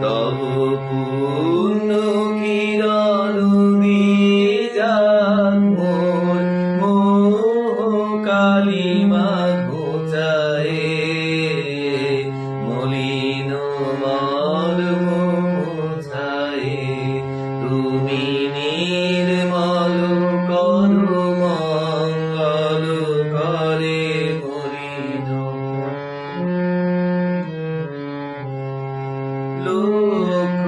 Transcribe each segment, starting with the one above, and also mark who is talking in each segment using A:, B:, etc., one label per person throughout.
A: তব পূর্ণ Amen.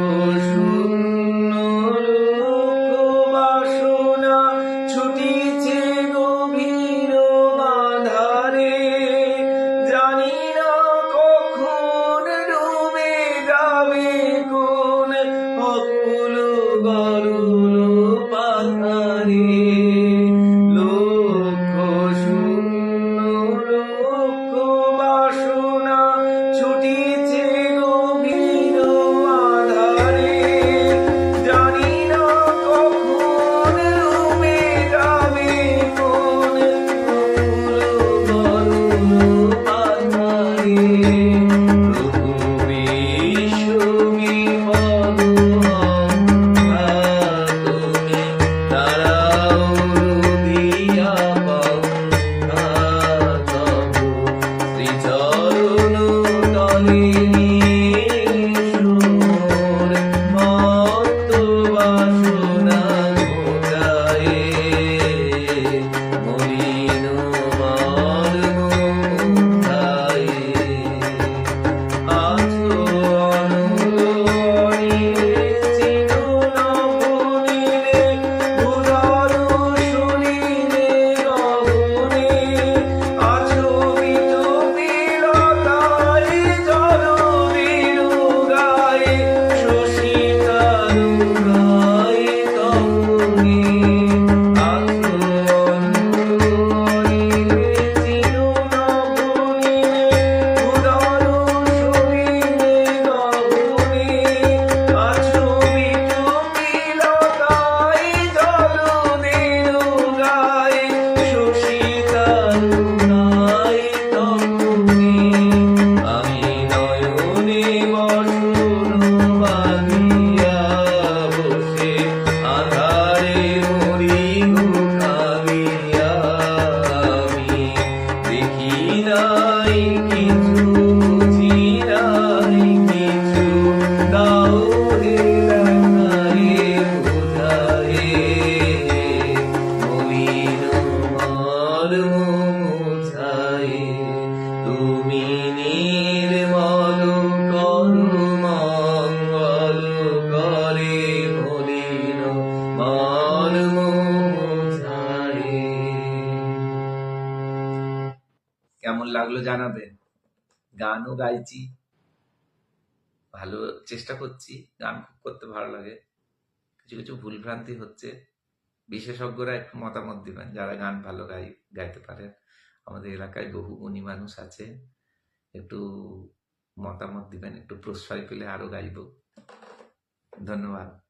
A: নাই কিছু নাই কিছু, দাও হে দেখায়ে বোঝায়ে। মলিন মর্ম মুছায়ে, তুমি নির্মল করু মঙ্গল করে মলিন মর্ম লাগল জানাবেন গানও গাইছি। ভালো চেষ্টা করছি। গান খুব করতে ভালো লাগে। কিছু কিছু ভুলভ্রান্তি হচ্ছে। বিশেষজ্ঞরা একটু মতামত দিবেন, যারা গান ভালো গাই, গাইতে পারেন। আমাদের এলাকায় বহু গুণী মানুষ আছে। একটু মতামত দিবেন, একটু প্রশ্রয় পেলে আরও গাইব। ধন্যবাদ।